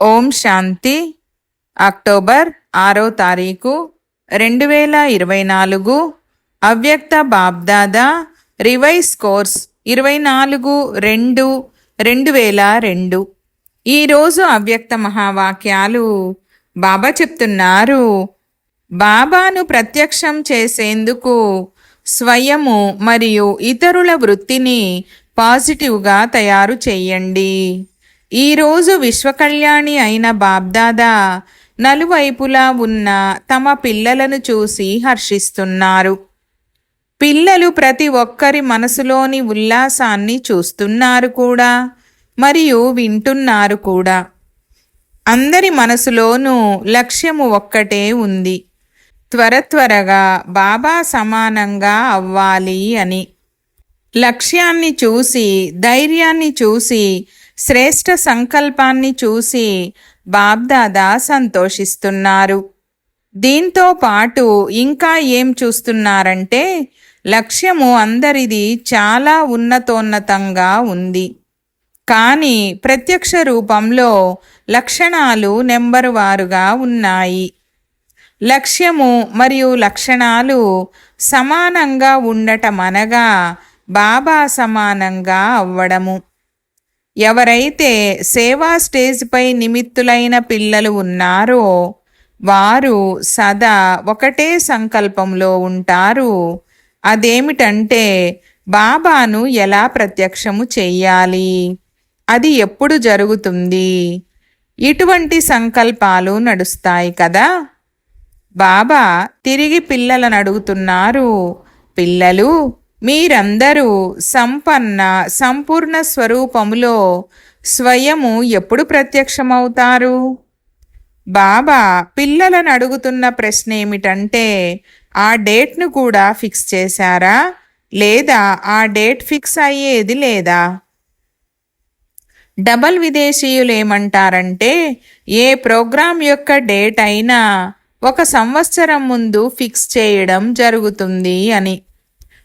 ఓం శాంతి. October ఆరో తారీఖు రెండు వేల ఇరవై నాలుగు. అవ్యక్త బాబ్దాదా రివైస్ కోర్స్ ఇరవై నాలుగు రెండు రెండు వేల రెండు. ఈరోజు అవ్యక్త మహావాక్యాలు బాబా చెప్తున్నారు. బాబాను ప్రత్యక్షం చేసేందుకు స్వయము మరియు ఇతరుల వృత్తిని పాజిటివ్గా తయారు చేయండి. ఈరోజు విశ్వకళ్యాణి అయిన బాబ్దాదా నలువైపులా ఉన్న తమ పిల్లలను చూసి హర్షిస్తున్నారు. పిల్లలు ప్రతి ఒక్కరి మనసులోని ఉల్లాసాన్ని చూస్తున్నారు కూడా మరియు వింటున్నారు కూడా. అందరి మనసులోనూ లక్ష్యము ఒక్కటే ఉంది. త్వర త్వరగా బాబా సమానంగా అవ్వాలి అని. లక్ష్యాన్ని చూసి ధైర్యాన్ని చూసి శ్రేష్ఠ సంకల్పాన్ని చూసి బాబ్దాదా సంతోషిస్తున్నారు. దీంతో పాటు ఇంకా ఏం చూస్తున్నారంటే లక్ష్యము అందరిది చాలా ఉన్నతోన్నతంగా ఉంది. కానీ ప్రత్యక్ష రూపంలో లక్షణాలు నెంబరు వారుగా ఉన్నాయి. లక్ష్యము మరియు లక్షణాలు సమానంగా ఉండటమనగా బాబా సమానంగా అవ్వడము. ఎవరైతే సేవా స్టేజ్పై నిమిత్తులైన పిల్లలు ఉన్నారో వారు సదా ఒకటే సంకల్పంలో ఉంటారు. అదేమిటంటే బాబాను ఎలా ప్రత్యక్షము చెయ్యాలి? అది ఎప్పుడు జరుగుతుంది? ఇటువంటి సంకల్పాలు నడుస్తాయి కదా? బాబా తిరిగి పిల్లలను అడుగుతున్నారు పిల్లలు మీరందరూ సంపన్న సంపూర్ణ స్వరూపములో స్వయము ఎప్పుడు ప్రత్యక్షమవుతారు? బాబా పిల్లలను అడుగుతున్న ప్రశ్న ఏమిటంటే ఆ డేట్ను కూడా ఫిక్స్ చేశారా? లేదా ఆ డేట్ ఫిక్స్ అయ్యేది లేదా? డబల్ విదేశీయులు ఏమంటారంటే ఏ ప్రోగ్రాం యొక్క డేట్ అయినా ఒక సంవత్సరం ముందు ఫిక్స్ చేయడం జరుగుతుంది అని.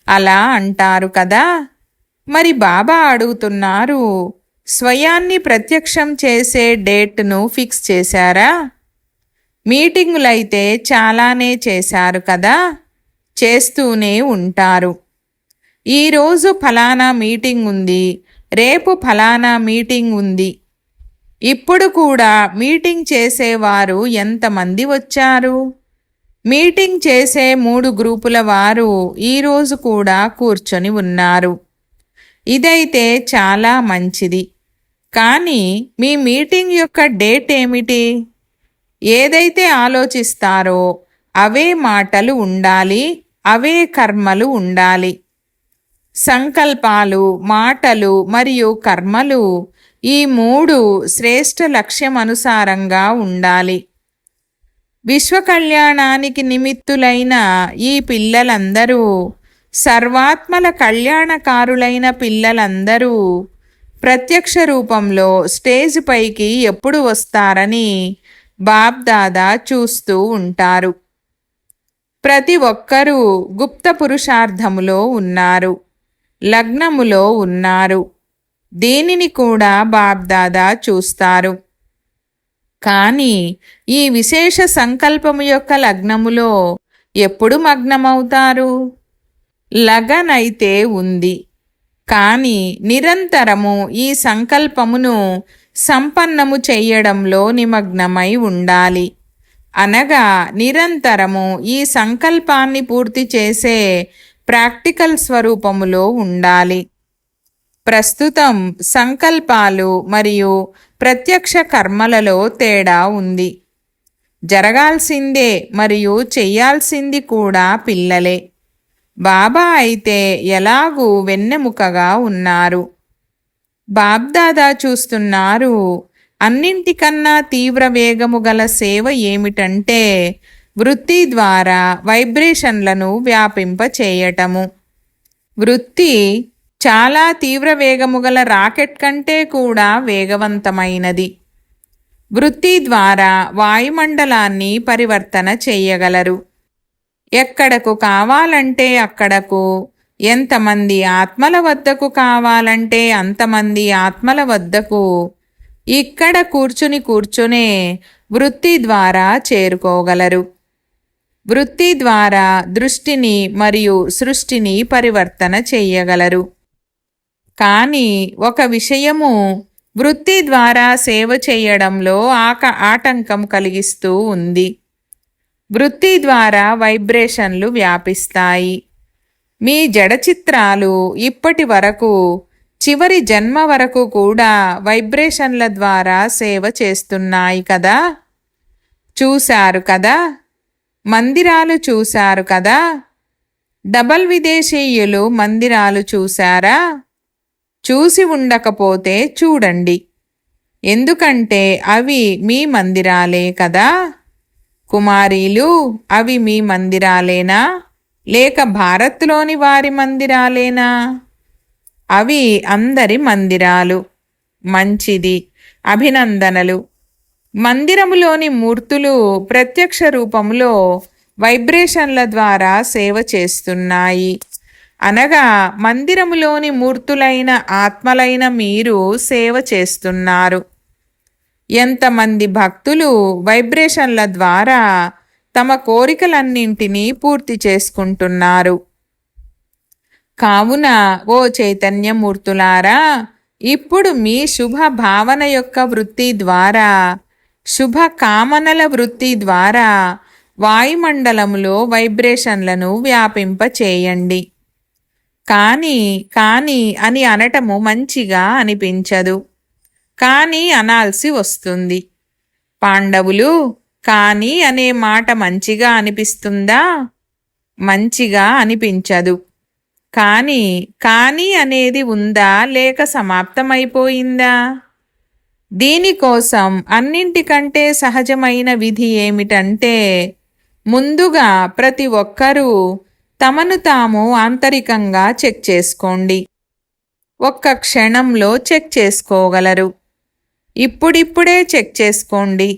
అలా అంటారు కదా? మరి బాబా అడుగుతున్నారు స్వయాన్ని ప్రత్యక్షం చేసే డేట్ను ఫిక్స్ చేశారా? మీటింగులైతే చాలానే చేశారు కదా? చేస్తూనే ఉంటారు. ఈరోజు ఫలానా మీటింగ్ ఉంది రేపు ఫలానా మీటింగ్ ఉంది. ఇప్పుడు కూడా మీటింగ్ చేసేవారు ఎంతమంది వచ్చారు? మీటింగ్ చేసే మూడు గ్రూపుల వారు ఈరోజు కూడా కూర్చొని ఉన్నారు. ఇదైతే చాలా మంచిది. కానీ మీ మీటింగ్ యొక్క డేట్ ఏమిటి? ఏదైతే ఆలోచిస్తారో అవే మాటలు ఉండాలి అవే కర్మలు ఉండాలి. సంకల్పాలు మాటలు మరియు కర్మలు ఈ మూడు శ్రేష్ఠ లక్ష్యం అనుసారంగా ఉండాలి. విశ్వ కళ్యాణానికి నిమిత్తులైన ఈ పిల్లలందరూ సర్వాత్మల కళ్యాణకారులైన పిల్లలందరూ ప్రత్యక్ష రూపంలో స్టేజ్ పైకి ఎప్పుడు వస్తారని బాబ్దాదా చూస్తూ ఉంటారు. ప్రతి ఒక్కరూ గుప్త పురుషార్థములో ఉన్నారు లగ్నములో ఉన్నారు. దీనిని కూడా బాబ్దాదా చూస్తారు. కానీ ఈ విశేష సంకల్పము యొక్క లగ్నములో ఎప్పుడు మగ్నమవుతారు? లగన్ అయితే ఉంది. కానీ నిరంతరము ఈ సంకల్పమును సంపన్నము చెయ్యడంలో నిమగ్నమై ఉండాలి. అనగా నిరంతరము ఈ సంకల్పాన్ని పూర్తి చేసే ప్రాక్టికల్ స్వరూపములో ఉండాలి. ప్రస్తుతం సంకల్పాలు మరియు ప్రత్యక్ష కర్మలలో తేడా ఉంది. జరగాల్సిందే మరియు చెయ్యాల్సింది కూడా పిల్లలే. బాబా అయితే ఎలాగూ వెన్నెముకగా ఉన్నారు. బాబ్దాదా చూస్తున్నారు అన్నింటికన్నా తీవ్ర వేగము గల సేవ ఏమిటంటే వృత్తి ద్వారా వైబ్రేషన్లను వ్యాపింప చేయటము వృత్తి చాలా తీవ్ర వేగము గల రాకెట్ కంటే కూడా వేగవంతమైనది. వృత్తి ద్వారా వాయుమండలాన్ని పరివర్తన చేయగలరు. ఎక్కడకు కావాలంటే అక్కడకు ఎంతమంది ఆత్మల వద్దకు కావాలంటే అంతమంది ఆత్మల వద్దకు ఇక్కడ కూర్చుని కూర్చునే వృత్తి ద్వారా చేరుకోగలరు. వృత్తి ద్వారా దృష్టిని మరియు సృష్టిని పరివర్తన చేయగలరు. కానీ ఒక విషయము వృత్తి ద్వారా సేవ చేయడంలో ఆక ఆటంకం కలిగిస్తూ ఉంది. వృత్తి ద్వారా వైబ్రేషన్లు వ్యాపిస్తాయి. మీ జడ చిత్రాలు ఇప్పటి వరకు చివరి జన్మ వరకు కూడా వైబ్రేషన్ల ద్వారా సేవ చేస్తున్నాయి కదా? చూశారు కదా? మందిరాలు చూశారు కదా? డబల్ విదేశీయులు మందిరాలు చూశారా? చూసి ఉండకపోతే చూడండి. ఎందుకంటే అవి మీ మందిరాలే కదా? కుమారీలు అవి మీ మందిరాలేనా? లేక భారత్లోని వారి మందిరాలేనా? అవి అందరి మందిరాలు. మంచిది. అభినందనలు. మందిరములోని మూర్తులు ప్రత్యక్ష రూపంలో వైబ్రేషన్ల ద్వారా సేవ చేస్తున్నాయి. అనగా మందిరములోని మూర్తులైన ఆత్మలైన మీరు సేవ చేస్తున్నారు. ఎంతమంది భక్తులు వైబ్రేషన్ల ద్వారా తమ కోరికలన్నింటినీ పూర్తి చేసుకుంటున్నారు. కావున ఓ చైతన్యమూర్తులారా ఇప్పుడు మీ శుభ భావన యొక్క వృత్తి ద్వారా శుభ కామనల వృత్తి ద్వారా వాయుమండలములో వైబ్రేషన్లను వ్యాపింపచేయండి. కానీ కానీ అని అనటము మంచిగా అనిపించదు. కానీ అనాల్సి వస్తుంది. పాండవులు కానీ అనే మాట మంచిగా అనిపిస్తుందా? మంచిగా అనిపించదు. కానీ కానీ అనేది ఉందా? లేక సమాప్తమైపోయిందా? దీనికోసం అన్నింటికంటే సహజమైన విధి ఏమిటంటే ముందుగా ప్రతి ఒక్కరూ తమను తాము ఆంతరికంగా చెక్ చేసుకోండి. ఒక్క క్షణంలో చెక్ చేసుకోగలరు. ఇప్పుడిప్పుడే చెక్ చేసుకోండి.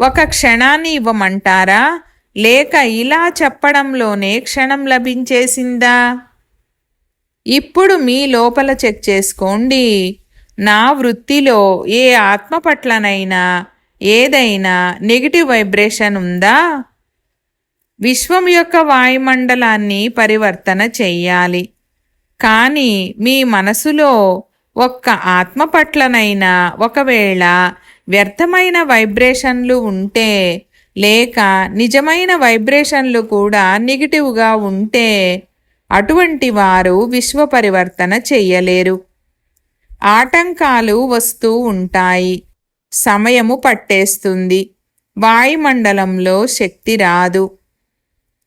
ఒక క్షణాన్ని ఇవ్వమంటారా? లేక ఇలా చెప్పడంలోనే క్షణం లభించేసిందా? ఇప్పుడు మీ లోపల చెక్ చేసుకోండి. నా వృత్తిలో ఏ ఆత్మ పట్లనైనా ఏదైనా నెగిటివ్ వైబ్రేషన్ ఉందా? విశ్వం యొక్క వాయుమండలాన్ని పరివర్తన చెయ్యాలి. కానీ మీ మనసులో ఒక్క ఆత్మ పట్లనైనా ఒకవేళ వ్యర్థమైన వైబ్రేషన్లు ఉంటే లేక నిజమైన వైబ్రేషన్లు కూడా నెగిటివ్గా ఉంటే అటువంటి వారు విశ్వ పరివర్తన చెయ్యలేరు. ఆటంకాలు వస్తూ ఉంటాయి. సమయము పట్టేస్తుంది. వాయుమండలంలో శక్తి రాదు.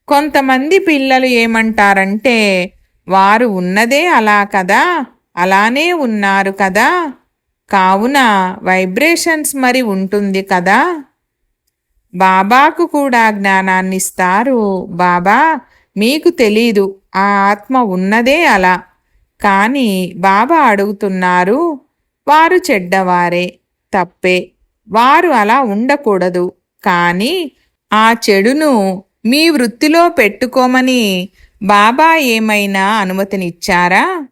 కొంతమంది పిల్లలు ఏమంటారంటే వారు ఉన్నదే అలా కదా అలానే ఉన్నారు కదా కావున వైబ్రేషన్స్ మరి ఉంటుంది కదా. బాబాకు కూడా జ్ఞానాన్ని ఇస్తారు బాబా మీకు తెలీదు ఆ ఆత్మ ఉన్నదే అలా. కానీ బాబా అడుగుతున్నారు వారు చెడ్డవారే తప్పే. వారు అలా ఉండకూడదు. కానీ ఆ చెడును మీ వృత్తిలో పెట్టుకోమని బాబా ఏమైనా అనుమతినిచ్చారా?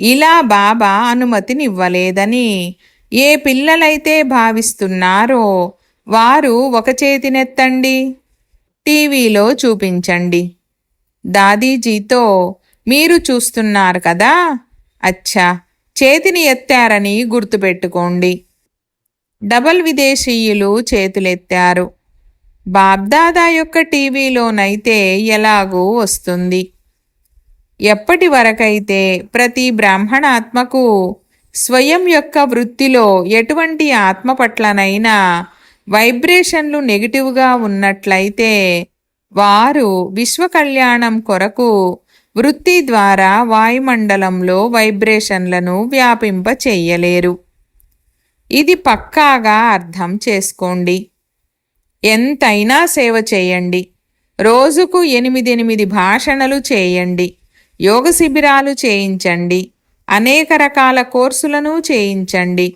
ఇలా బాబా అనుమతినివ్వలేదని ఏ పిల్లలైతే భావిస్తున్నారో వారు ఒక చేతినెత్తండి టీవీలో చూపించండి. దాదీజీతో మీరు చూస్తున్నారు కదా? అచ్చా చేతిని ఎత్తారని గుర్తుపెట్టుకోండి. డబల్ విదేశీయులు చేతులెత్తారు. బాబ్దాదా యొక్క టీవీలోనైతే ఎలాగూ వస్తుంది? ఎప్పటి వరకైతే ప్రతి బ్రాహ్మణాత్మకు స్వయం యొక్క వృత్తిలో ఎటువంటి ఆత్మ పట్లనైనా వైబ్రేషన్లు నెగిటివ్గా ఉన్నట్లయితే వారు విశ్వ కళ్యాణం కొరకు వృత్తి ద్వారా వాయుమండలంలో వైబ్రేషన్లను వ్యాపింప చెయ్యలేరు ఇది పక్కాగా అర్థం చేసుకోండి. ఎంతైనా సేవ చేయండి. రోజుకు ఎనిమిదెనిమిది భాషణలు చేయండి. యోగ శిబిరాలు చేయించండి. అనేక రకాల కోర్సులను చేయించండి.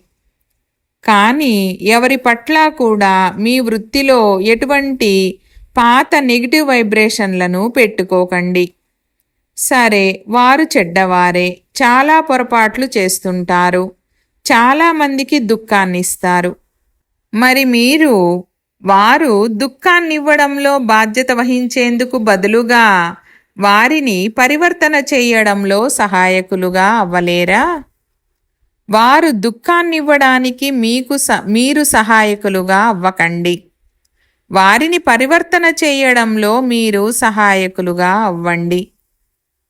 కానీ ఎవరి పట్ల కూడా మీ వృత్తిలో ఎటువంటి పాత నెగిటివ్ వైబ్రేషన్లను పెట్టుకోకండి. సరే వారు చెడ్డవారే చాలా పొరపాట్లు చేస్తుంటారు. చాలామందికి దుఃఖాన్ని ఇస్తారు మరి మీరు వారు దుఃఖాన్నివ్వడంలో బాధ్యత వహించేందుకు బదులుగా వారిని పరివర్తన చేయడంలో సహాయకులుగా అవ్వలేరా? వారు దుఃఖాన్నివ్వడానికి మీకు స మీరు సహాయకులుగా అవ్వకండి. వారిని పరివర్తన చేయడంలో మీరు సహాయకులుగా అవ్వండి.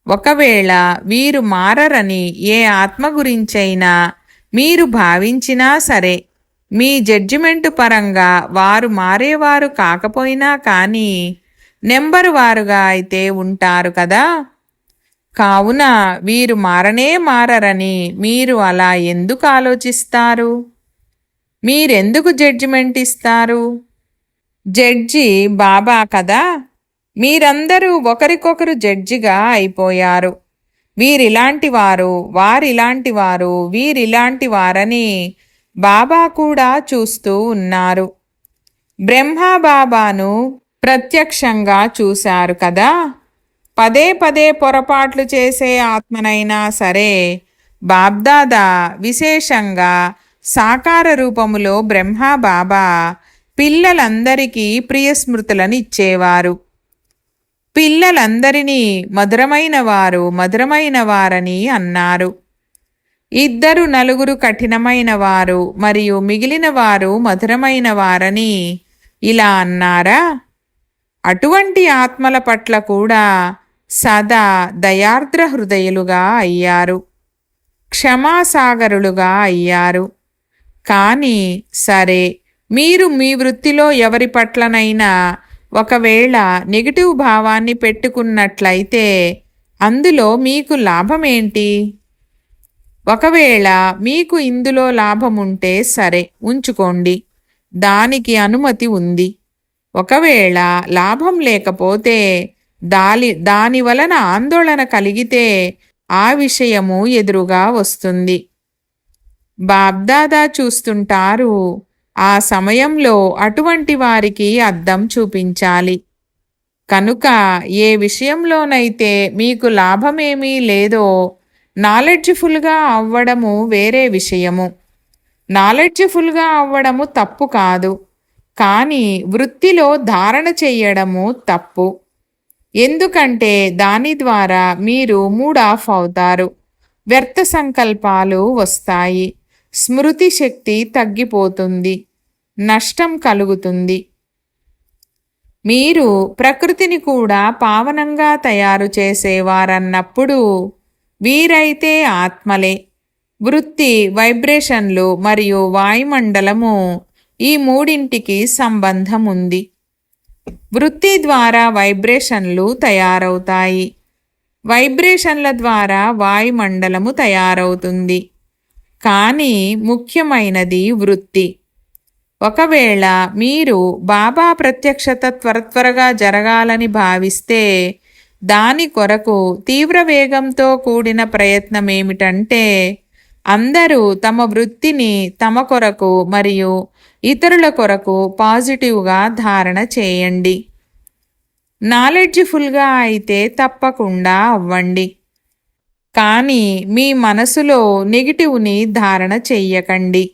ఒకవేళ వీరు మారరని ఏ ఆత్మ గురించైనా మీరు భావించినా సరే మీ జడ్జిమెంటు పరంగా వారు మారేవారు కాకపోయినా కానీ నెంబరు వారుగా అయితే ఉంటారు కదా. కావున వీరు మారనే మారరని మీరు అలా ఎందుకు ఆలోచిస్తారు? మీరెందుకు జడ్జిమెంట్ ఇస్తారు? జడ్జి బాబా కదా. మీరందరూ ఒకరికొకరు జడ్జిగా అయిపోయారు. వీరిలాంటి వారు వారిలాంటి వారు వీరిలాంటి వారని బాబా కూడా చూస్తూ ఉన్నారు. బ్రహ్మబాబాను ప్రత్యక్షంగా చూశారు కదా. పదే పదే పొరపాట్లు చేసే ఆత్మనైనా సరే బాబ్దాదా విశేషంగా సాకార రూపములో బ్రహ్మ బాబా పిల్లలందరికీ ప్రియస్మృతులను ఇచ్చేవారు పిల్లలందరినీ మధురమైన వారు మధురమైన వారని అన్నారు. ఇద్దరు నలుగురు కఠినమైన వారు మరియు మిగిలిన వారు మధురమైన వారని ఇలా అన్నారా? అటువంటి ఆత్మల పట్ల కూడా సదా దయార్ద్ర హృదయులుగా అయ్యారు. క్షమాసాగరులుగా అయ్యారు. కానీ సరే మీరు మీ వృత్తిలో ఎవరి పట్లనైనా ఒకవేళ నెగిటివ్ భావాన్ని పెట్టుకున్నట్లయితే అందులో మీకు లాభమేంటి? ఒకవేళ మీకు ఇందులో లాభం ఉంటే సరే ఉంచుకోండి. దానికి అనుమతి ఉంది. ఒకవేళ లాభం లేకపోతే దాని దాని వలన ఆందోళన కలిగితే ఆ విషయము ఎదురుగా వస్తుంది. బాబ్దాదా చూస్తుంటారు ఆ సమయంలో అటువంటి వారికి అద్దం చూపించాలి. కనుక ఏ విషయంలోనైతే మీకు లాభమేమీ లేదో నాలెడ్జ్ఫుల్గా అవ్వడము వేరే విషయము. నాలెడ్జ్ఫుల్గా అవ్వడము తప్పు కాదు. కానీ వృత్తిలో ధారణ చేయడము తప్పు. ఎందుకంటే దాని ద్వారా మీరు మూడ్ ఆఫ్ అవుతారు. వ్యర్థ సంకల్పాలు వస్తాయి. స్మృతి శక్తి తగ్గిపోతుంది. నష్టం కలుగుతుంది. మీరు ప్రకృతిని కూడా పావనంగా తయారు చేసేవారన్నప్పుడు వీరైతే ఆత్మలే. వృత్తి వైబ్రేషన్లు మరియు వాయుమండలము ఈ మూడింటికి సంబంధం ఉంది వృత్తి ద్వారా వైబ్రేషన్లు తయారవుతాయి. వైబ్రేషన్ల ద్వారా వాయుమండలము తయారవుతుంది. కానీ ముఖ్యమైనది వృత్తి. ఒకవేళ మీరు బాబా ప్రత్యక్షత త్వర త్వరగా జరగాలని భావిస్తే దాని కొరకు తీవ్ర వేగంతో కూడిన ప్రయత్నం ఏమిటంటే అందరూ తమ వృత్తిని తమ కొరకు మరియు ఇతరుల కొరకు పాజిటివ్గా ధారణ చేయండి. నాలెడ్జ్ఫుల్గా అయితే తప్పకుండా అవ్వండి. కానీ మీ మనసులో నెగిటివ్ని ధారణ చెయ్యకండి.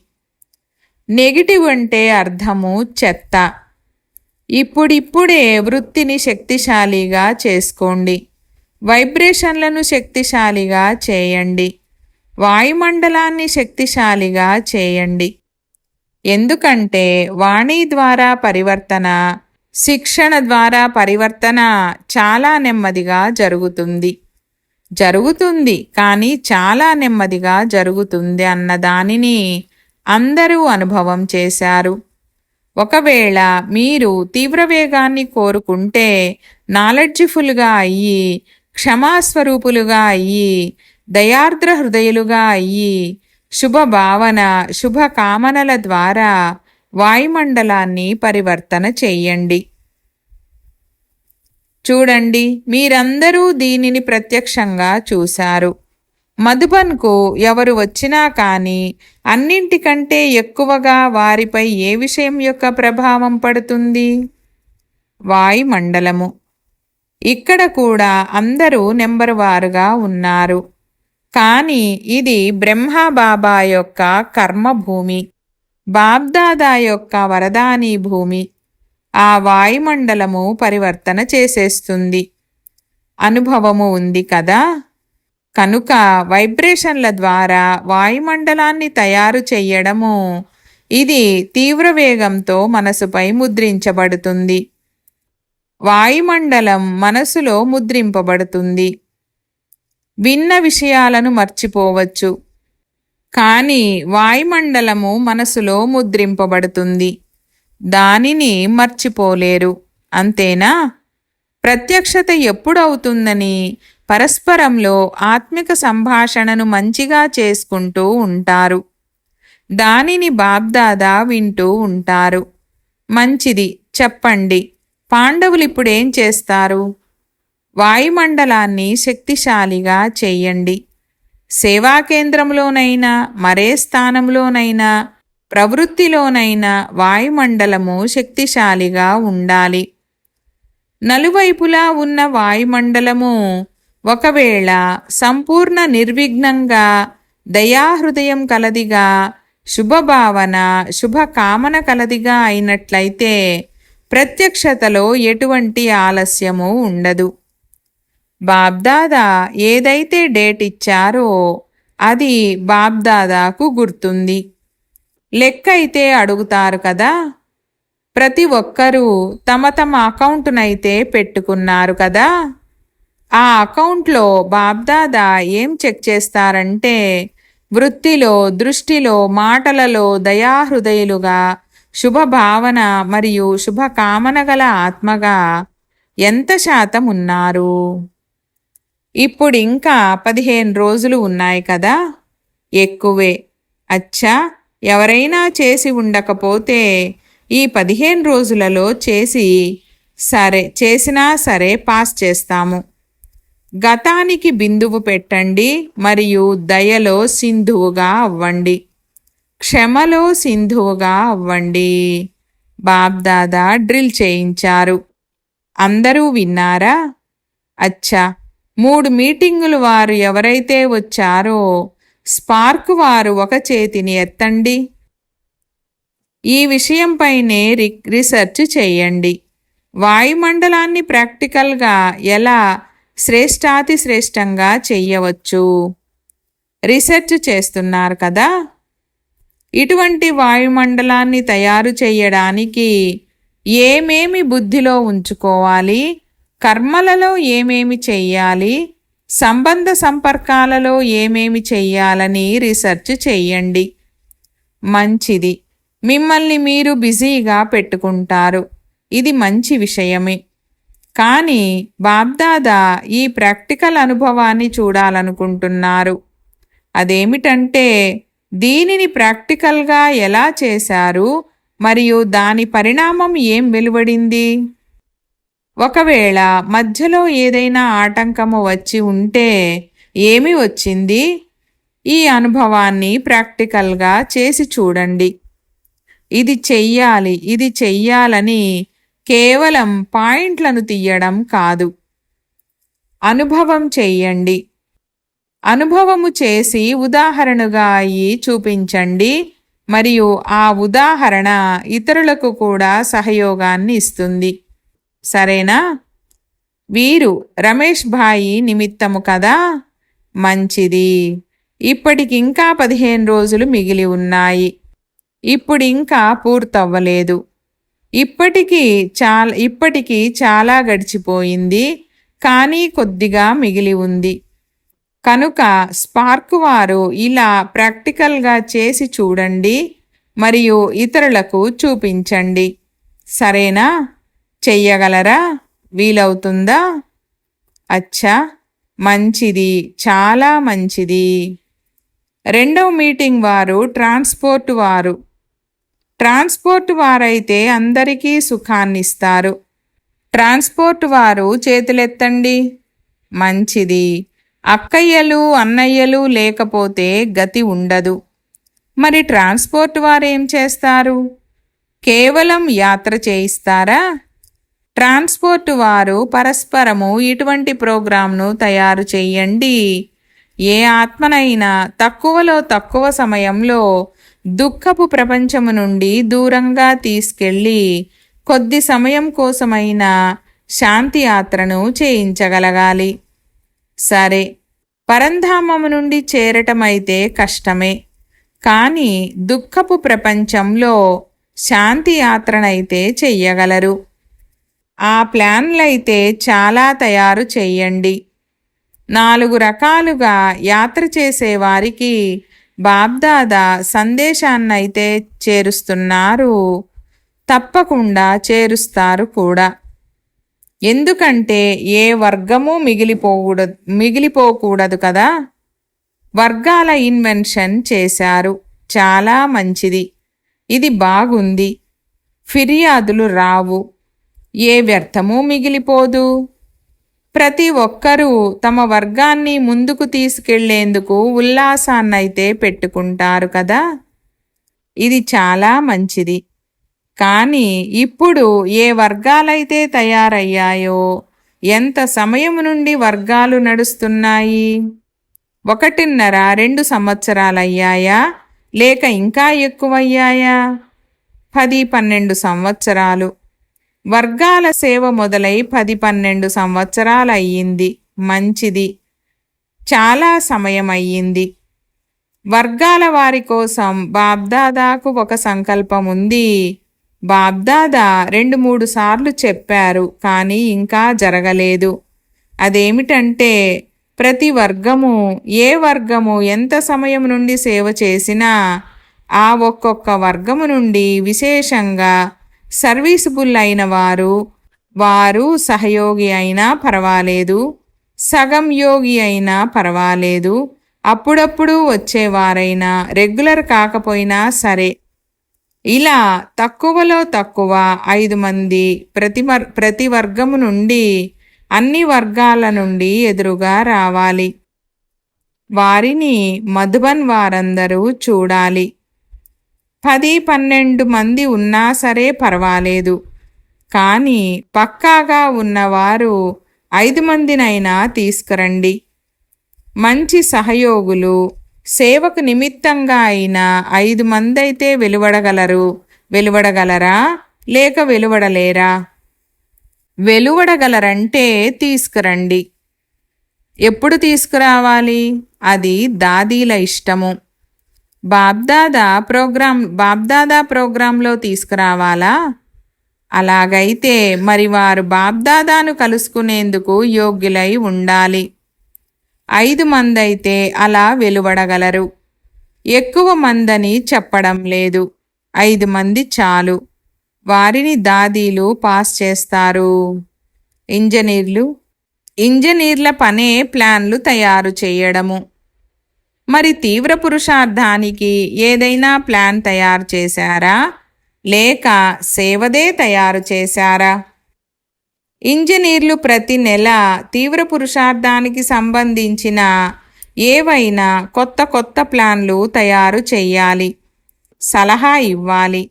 నెగిటివ్ అంటే అర్థము చెత్త. ఇప్పుడిప్పుడే వృత్తిని శక్తిశాలిగా చేసుకోండి. వైబ్రేషన్లను శక్తిశాలిగా చేయండి. వాయుమండలాన్ని శక్తిశాలిగా చేయండి. ఎందుకంటే వాణి ద్వారా పరివర్తన శిక్షణ ద్వారా పరివర్తన చాలా నెమ్మదిగా జరుగుతుంది. జరుగుతుంది కానీ చాలా నెమ్మదిగా జరుగుతుంది అన్న దానిని అందరూ అనుభవం చేశారు. ఒకవేళ మీరు తీవ్ర వేగాన్ని కోరుకుంటే నాలెడ్జ్ఫుల్గా అయ్యి క్షమాస్వరూపులుగా అయ్యి దయార్ద్ర హృదయులుగా అయ్యి శుభ భావన శుభ కామనల ద్వారా వాయుమండలాన్ని పరివర్తన చెయ్యండి చూడండి మీరందరూ దీనిని ప్రత్యక్షంగా చూశారు. మధుబన్కు ఎవరు వచ్చినా కానీ అన్నింటికంటే ఎక్కువగా వారిపై ఏ విషయం యొక్క ప్రభావం పడుతుంది? వాయుమండలము. ఇక్కడ కూడా అందరూ నెంబర్ వారుగా ఉన్నారు. కానీ ఇది బ్రహ్మబాబా యొక్క కర్మభూమి బాబ్దాదా యొక్క వరదాని భూమి. ఆ వాయుమండలము పరివర్తన చేసేస్తుంది. అనుభవము ఉంది కదా? కనుక వైబ్రేషన్ల ద్వారా వాయుమండలాన్ని తయారు చెయ్యడము ఇది తీవ్ర వేగంతో మనసుపై ముద్రించబడుతుంది. వాయుమండలం మనసులో ముద్రింపబడుతుంది. విన్న విషయాలను మర్చిపోవచ్చు. కానీ వాయుమండలము మనసులో ముద్రింపబడుతుంది. దానిని మర్చిపోలేరు. అంతేనా? ప్రత్యక్షత ఎప్పుడవుతుందని పరస్పరంలో ఆత్మిక సంభాషణను మంచిగా చేసుకుంటూ ఉంటారు. దానిని బాబ్దాదా వింటూ ఉంటారు. మంచిది చెప్పండి. పాండవులు ఇప్పుడేం చేస్తారు? వాయుమండలాన్ని శక్తిశాలిగా చెయ్యండి సేవా కేంద్రంలోనైనా మరే స్థానంలోనైనా ప్రవృత్తిలోనైనా వాయుమండలము శక్తిశాలిగా ఉండాలి. నలువైపులా ఉన్న వాయుమండలము ఒకవేళ సంపూర్ణ నిర్విఘ్నంగా దయాహృదయం కలదిగా శుభభావన శుభకామన కలదిగా అయినట్లయితే ప్రత్యక్షతలో ఎటువంటి ఆలస్యము ఉండదు. బాబ్దాదా ఏదైతే డేట్ ఇచ్చారో అది బాబ్దాదాకు గుర్తుంది. లెక్క అయితే అడుగుతారు కదా? ప్రతి ఒక్కరూ తమ తమ అకౌంటునైతే పెట్టుకున్నారు కదా? ఆ అకౌంట్లో బాబ్దాదా ఏం చెక్ చేస్తారంటే వృత్తిలో దృష్టిలో మాటలలో దయాహృదయులుగా శుభభావన మరియు శుభకామన గల ఆత్మగా ఎంత శాతం ఉన్నారు? ఇప్పుడు ఇంకా పదిహేను రోజులు ఉన్నాయి కదా? ఎక్కువే. అచ్చా! ఎవరైనా చేసి ఉండకపోతే ఈ పదిహేను రోజులలో చేసి సరే చేసినా సరే పాస్ చేస్తాము. గతానికి బిందువు పెట్టండి మరియు దయలో సింధువుగా అవ్వండి. క్షమలో సింధువుగా అవ్వండి. బాబ్దాదా డ్రిల్ చేయించారు. అందరూ విన్నారా? అచ్చా! మూడు మీటింగులు వారు ఎవరైతే వచ్చారో స్పార్క్ వారు ఒక చేతిని ఎత్తండి. ఈ విషయంపైనే రి రీసెర్చ్ చేయండి. వాయుమండలాన్ని ప్రాక్టికల్గా ఎలా శ్రేష్టాతి శ్రేష్టంగా చెయ్యవచ్చు. రీసెర్చ్ చేస్తున్నారు కదా? ఇటువంటి వాయుమండలాన్ని తయారు చేయడానికి ఏమేమి బుద్ధిలో ఉంచుకోవాలి? కర్మలలో ఏమేమి చెయ్యాలి? సంబంధ సంపర్కాలలో ఏమేమి చెయ్యాలని రీసెర్చ్ చెయ్యండి. మంచిది. మిమ్మల్ని మీరు బిజీగా పెట్టుకుంటారు. ఇది మంచి విషయమే. కానీ బాబ్దాదా ఈ ప్రాక్టికల్ అనుభవాన్ని చూడాలనుకుంటున్నారు. అదేమిటంటే దీనిని ప్రాక్టికల్గా ఎలా చేశారు? మరియు దాని పరిణామం ఏం వెలువడింది? ఒకవేళ మధ్యలో ఏదైనా ఆటంకము వచ్చి ఉంటే ఏమి వచ్చింది? ఈ అనుభవాన్ని ప్రాక్టికల్గా చేసి చూడండి. ఇది చెయ్యాలి ఇది చెయ్యాలని కేవలం పాయింట్లను తీయడం కాదు. అనుభవం చెయ్యండి అనుభవము చేసి ఉదాహరణగా అయ్యి చూపించండి. మరియు ఆ ఉదాహరణ ఇతరులకు కూడా సహయోగాన్ని ఇస్తుంది. సరేనా? వీరు రమేష్ భాయి నిమిత్తము కదా? మంచిది. ఇప్పటికింకా పదిహేను రోజులు మిగిలి ఉన్నాయి. ఇప్పుడు ఇంకా పూర్తవ్వలేదు. ఇప్పటికీ చాలా ఇప్పటికీ చాలా గడిచిపోయింది కానీ కొద్దిగా మిగిలి ఉంది. కనుక స్పార్క్ వారు ఇలా ప్రాక్టికల్గా చేసి చూడండి మరియు ఇతరులకు చూపించండి. సరేనా? చెయ్యగలరా? వీలవుతుందా? అచ్చా మంచిది చాలా మంచిది. రెండవ మీటింగ్ వారు ట్రాన్స్పోర్ట్ వారు. ట్రాన్స్పోర్ట్ వారైతే అందరికీ సుఖాన్నిస్తారు. ట్రాన్స్పోర్ట్ వారు చేతులెత్తండి. మంచిది. అక్కయ్యలు అన్నయ్యలు లేకపోతే గతి ఉండదు. మరి ట్రాన్స్పోర్ట్ వారు ఏం చేస్తారు? కేవలం యాత్ర చేయిస్తారా? ట్రాన్స్పోర్ట్ వారు పరస్పరము ఇటువంటి ప్రోగ్రాంను తయారు చేయండి. ఏ ఆత్మనైనా తక్కువలో తక్కువ సమయంలో దుఃఖపు ప్రపంచము నుండి దూరంగా తీసుకెళ్ళి కొద్ది సమయం కోసమైనా శాంతి యాత్రను చేయించగలగాలి. సరే పరంధామము నుండి చేరటమైతే కష్టమే. కానీ దుఃఖపు ప్రపంచంలో శాంతి యాత్రనైతే చెయ్యగలరు. ఆ ప్లాన్లైతే చాలా తయారు చెయ్యండి. నాలుగు రకాలుగా యాత్ర చేసేవారికి బాబ్దాదా సందేశాన్నైతే చేరుస్తున్నారు. తప్పకుండా చేరుస్తారు కూడా. ఎందుకంటే ఏ వర్గము మిగిలిపోకూడదు మిగిలిపోకూడదు కదా? వర్గాల ఇన్వెన్షన్ చేశారు. చాలా మంచిది. ఇది బాగుంది. ఫిర్యాదులు రావు. ఏ వ్యర్థమూ మిగిలిపోదు. ప్రతి ఒక్కరూ తమ వర్గాన్ని ముందుకు తీసుకెళ్ళేందుకు ఉల్లాసాన్నైతే పెట్టుకుంటారు కదా? ఇది చాలా మంచిది. కానీ ఇప్పుడు ఏ వర్గాలైతే తయారయ్యాయో ఎంత సమయం నుండి వర్గాలు నడుస్తున్నాయి? ఒకటిన్నర రెండు సంవత్సరాలయ్యాయా? లేక ఇంకా ఎక్కువయ్యాయా? పది పన్నెండు సంవత్సరాలు. వర్గాల సేవ మొదలై పది పన్నెండు సంవత్సరాలు అయ్యింది మంచిది. చాలా సమయం అయ్యింది వర్గాల వారి కోసం బాబ్దాదాకు ఒక సంకల్పం ఉంది బాబ్దాదా రెండు మూడు సార్లు చెప్పారు కానీ ఇంకా జరగలేదు. అదేమిటంటే ప్రతి వర్గము ఏ వర్గము ఎంత సమయం నుండి సేవ చేసినా ఆ ఒక్కొక్క వర్గము నుండి విశేషంగా సర్వీసుబుల్ అయిన వారు వారు సహయోగి అయినా పర్వాలేదు సగం యోగి అయినా పర్వాలేదు అప్పుడప్పుడు వచ్చేవారైనా రెగ్యులర్ కాకపోయినా సరే. ఇలా తక్కువలో తక్కువ ఐదు మంది ప్రతి ప్రతి వర్గము నుండి అన్ని వర్గాల నుండి ఎదురుగా రావాలి. వారిని మధుబన్ వారందరూ చూడాలి. పది పన్నెండు మంది ఉన్నా సరే పర్వాలేదు. కానీ పక్కాగా ఉన్నవారు ఐదు మందినైనా తీసుకురండి. మంచి సహయోగులు సేవకు నిమిత్తంగా అయినా ఐదు మంది అయితే వెలువడగలరు వెలువడగలరా లేక వెలువడలేరా? వెలువడగలరంటే తీసుకురండి. ఎప్పుడు తీసుకురావాలి? అది దాదీల ఇష్టము. బాబ్దాదా ప్రోగ్రాం బాబ్దాదా ప్రోగ్రాంలో తీసుకురావాలా? అలాగైతే మరి వారు బాబ్దాదాను కలుసుకునేందుకు యోగ్యులై ఉండాలి. ఐదు మందైతే అలా వెలువడగలరు. ఎక్కువ మందని చెప్పడం లేదు. ఐదు మంది చాలు. వారిని దాదీలు పాస్ చేస్తారు. ఇంజనీర్లు? ఇంజనీర్ల పనే ప్లాన్లు తయారు చేయడము. మరి తీవ్ర పురుషార్థానికి ఏదైనా ప్లాన్ తయారు చేశారా? లేక సేవదే తయారు చేశారా? ఇంజనీర్లు ప్రతి నెల తీవ్ర పురుషార్థానికి సంబంధించిన ఏవైనా కొత్త కొత్త ప్లాన్లు తయారు చేయాలి. సలహా ఇవ్వాలి.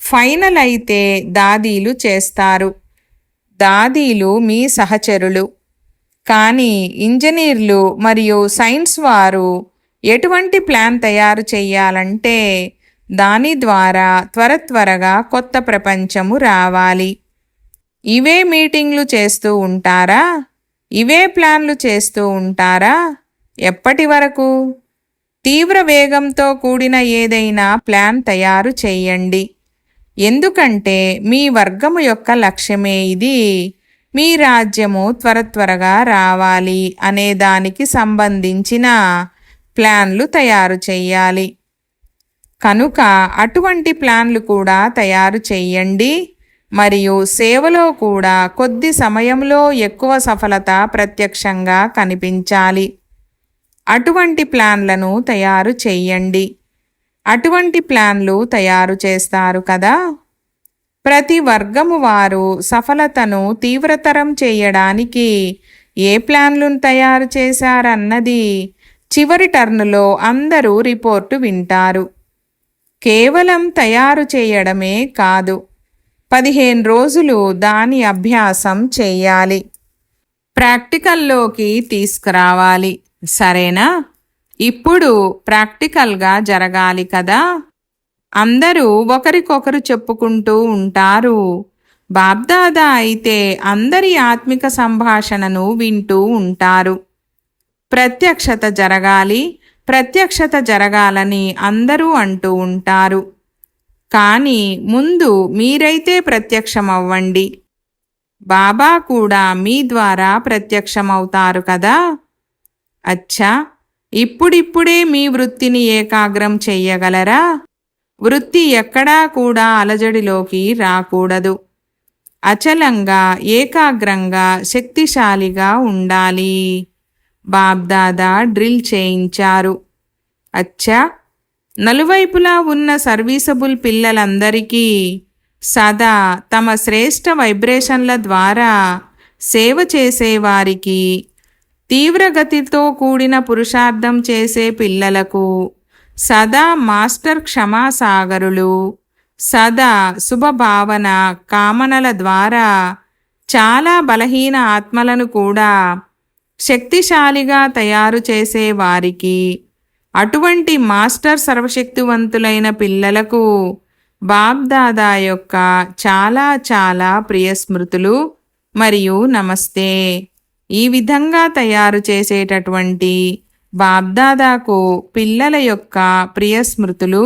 ఫైనల్ అయితే దాదీలు చేస్తారు. దాదీలు మీ సహచరులు. కానీ ఇంజనీర్లు మరియు సైన్స్ వారు ఎటువంటి ప్లాన్ తయారు చేయాలంటే దాని ద్వారా త్వర త్వరగా కొత్త ప్రపంచము రావాలి. ఇవే మీటింగ్లు చేస్తూ ఉంటారా? ఇవే ప్లాన్లు చేస్తూ ఉంటారా? ఎప్పటి వరకు? తీవ్ర వేగంతో కూడిన ఏదైనా ప్లాన్ తయారు చేయండి ఎందుకంటే మీ వర్గము యొక్క లక్ష్యమే ఇది. మీ రాజ్యము త్వర త్వరగా రావాలి అనే దానికి సంబంధించిన ప్లాన్లు తయారు చేయాలి కనుక అటువంటి ప్లాన్లు కూడా తయారు చేయండి మరియు సేవలో కూడా కొద్ది సమయంలో ఎక్కువ సఫలత ప్రత్యక్షంగా కనిపించాలి. అటువంటి ప్లాన్లను తయారు చేయండి అటువంటి ప్లాన్లు తయారు చేస్తారు కదా? ప్రతి వర్గము వారు సఫలతను తీవ్రతరం చేయడానికి ఏ ప్లాన్లను తయారు చేశారన్నది చివరి టర్నులో అందరూ రిపోర్టు వింటారు. కేవలం తయారు చేయడమే కాదు పదిహేను రోజులు దాని అభ్యాసం చేయాలి. ప్రాక్టికల్లోకి తీసుకురావాలి. సరేనా? ఇప్పుడు ప్రాక్టికల్గా జరగాలి కదా? అందరూ ఒకరికొకరు చెప్పుకుంటూ ఉంటారు. బాబ్దాదా అయితే అందరి ఆత్మిక సంభాషణను వింటూ ఉంటారు. ప్రత్యక్షత జరగాలి ప్రత్యక్షత జరగాలని అందరూ అంటూ ఉంటారు. కానీ ముందు మీరైతే ప్రత్యక్షమవ్వండి. బాబా కూడా మీ ద్వారా ప్రత్యక్షమవుతారు కదా? అచ్చా! ఇప్పుడిప్పుడే మీ వృత్తిని ఏకాగ్రం చెయ్యగలరా? వృత్తి ఎక్కడా కూడా అలజడిలోకి రాకూడదు. అచలంగా ఏకాగ్రంగా శక్తిశాలిగా ఉండాలి. బాబ్దాదా డ్రిల్ చేయించారు. అచ్చా! నలువైపులా ఉన్న సర్వీసబుల్ పిల్లలందరికీ సదా తమ శ్రేష్ట వైబ్రేషన్ల ద్వారా సేవ చేసేవారికి తీవ్రగతితో కూడిన పురుషార్థం చేసే పిల్లలకు సదా మాస్టర్ క్షమాసాగరులు సదా శుభభావన కామనల ద్వారా చాలా బలహీన ఆత్మలను కూడా శక్తిశాలిగా తయారు చేసే వారికి అటువంటి మాస్టర్ సర్వశక్తివంతులైన పిల్లలకు బాబ్దాదా యొక్క చాలా చాలా ప్రియ స్మృతులు మరియు నమస్తే. ఈ విధంగా తయారు చేసేటటువంటి బాబ్దాదాకు పిల్లల యొక్క ప్రియ స్మృతులు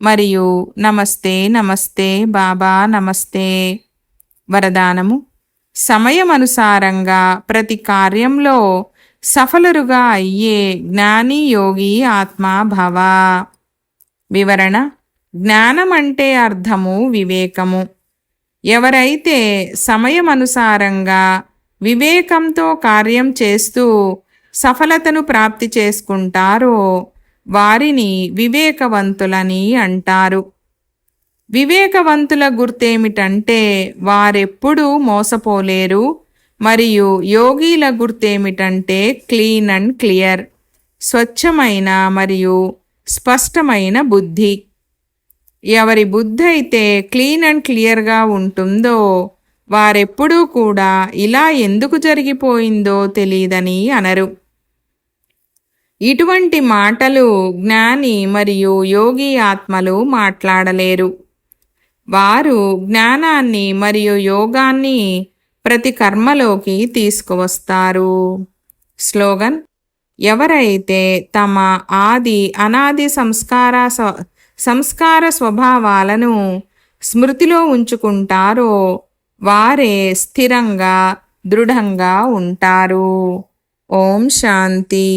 మరియు నమస్తే నమస్తే బాబా నమస్తే. వరదానము. సమయమనుసారంగా ప్రతి కార్యంలో సఫలురుగా అయ్యే జ్ఞాని యోగి ఆత్మా భవ. వివరణ జ్ఞానం అంటే అర్థము వివేకము. ఎవరైతే సమయమనుసారంగా వివేకంతో కార్యం చేస్తూ సఫలతను ప్రాప్తి చేసుకుంటారో వారిని వివేకవంతులని అంటారు. వివేకవంతుల గుర్తేమిటంటే వారెప్పుడూ మోసపోలేరు మరియు యోగీల గుర్తేమిటంటే క్లీన్ అండ్ క్లియర్ స్వచ్ఛమైన మరియు స్పష్టమైన బుద్ధి. ఎవరి బుద్ధి అయితే క్లీన్ అండ్ క్లియర్గా ఉంటుందో వారెప్పుడూ కూడా ఇలా ఎందుకు జరిగిపోయిందో తెలియదని అనరు. ఇటువంటి మాటలు జ్ఞాని మరియు యోగి ఆత్మలు మాట్లాడలేరు. వారు జ్ఞానాన్ని మరియు యోగాన్ని ప్రతి కర్మలోకి తీసుకువస్తారు. స్లోగన్ ఎవరైతే తమ ఆది అనాది సంస్కార సంస్కార స్వభావాలను స్మృతిలో ఉంచుకుంటారో వారే స్థిరంగా దృఢంగా ఉంటారు. ఓం శాంతి.